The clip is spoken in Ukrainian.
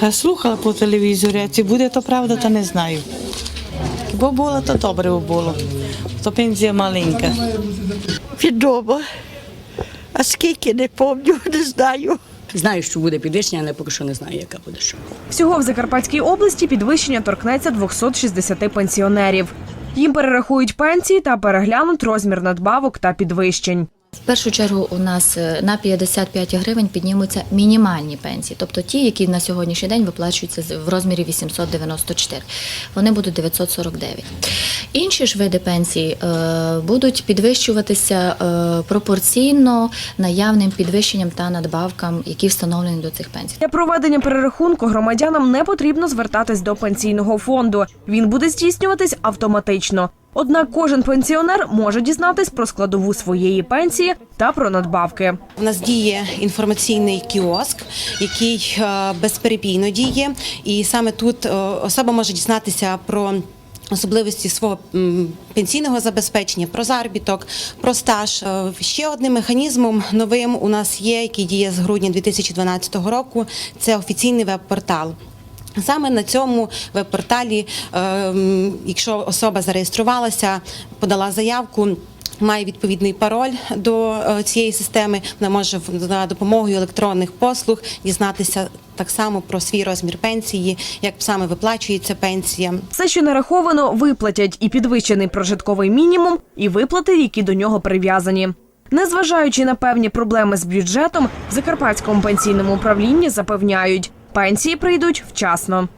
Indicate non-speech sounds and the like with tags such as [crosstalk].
Та слухала по телевізорі, а чи буде то правда, то не знаю. Бо було, то добре було. То пенсія маленька. Відомо. А скільки не пам'ятаю, [laughs] не знаю. Знаю, що буде підвищення, але поки що не знаю, яка буде що. Всього в Закарпатській області підвищення торкнеться 260 пенсіонерів. Їм перерахують пенсії та переглянуть розмір надбавок та підвищень. В першу чергу у нас е, на 55 гривень піднімуться мінімальні пенсії, тобто ті, які на сьогоднішній день виплачуються в розмірі 894. Вони будуть 949. Інші ж види пенсій е, будуть підвищуватися е, пропорційно наявним підвищенням та надбавкам, які встановлені до цих пенсій. Для проведення перерахунку громадянам не потрібно звертатись до пенсійного фонду. Він буде здійснюватись автоматично. Однак кожен пенсіонер може дізнатись про складову своєї пенсії та про надбавки. У нас діє інформаційний кіоск, який е, безперебійно діє, і саме тут е, особа може дізнатися про. Особливості свого пенсійного забезпечення, про заробіток, про стаж. Е, Ще одним механізмом новим у нас є, який діє з грудня 2012 року. Це офіційний веб-портал. Саме на цьому веб-порталі, е, якщо особа зареєструвалася, подала заявку. Має відповідний пароль до е, цієї системи, вона може за допомогою електронних послуг дізнатися так само про свій розмір пенсії, як саме виплачується пенсія. Все, що нараховано, виплатять і підвищений прожитковий мінімум, і виплати, які до нього прив'язані. Незважаючи на певні проблеми з бюджетом, в Закарпатському пенсійному управлінні запевняють, пенсії прийдуть вчасно.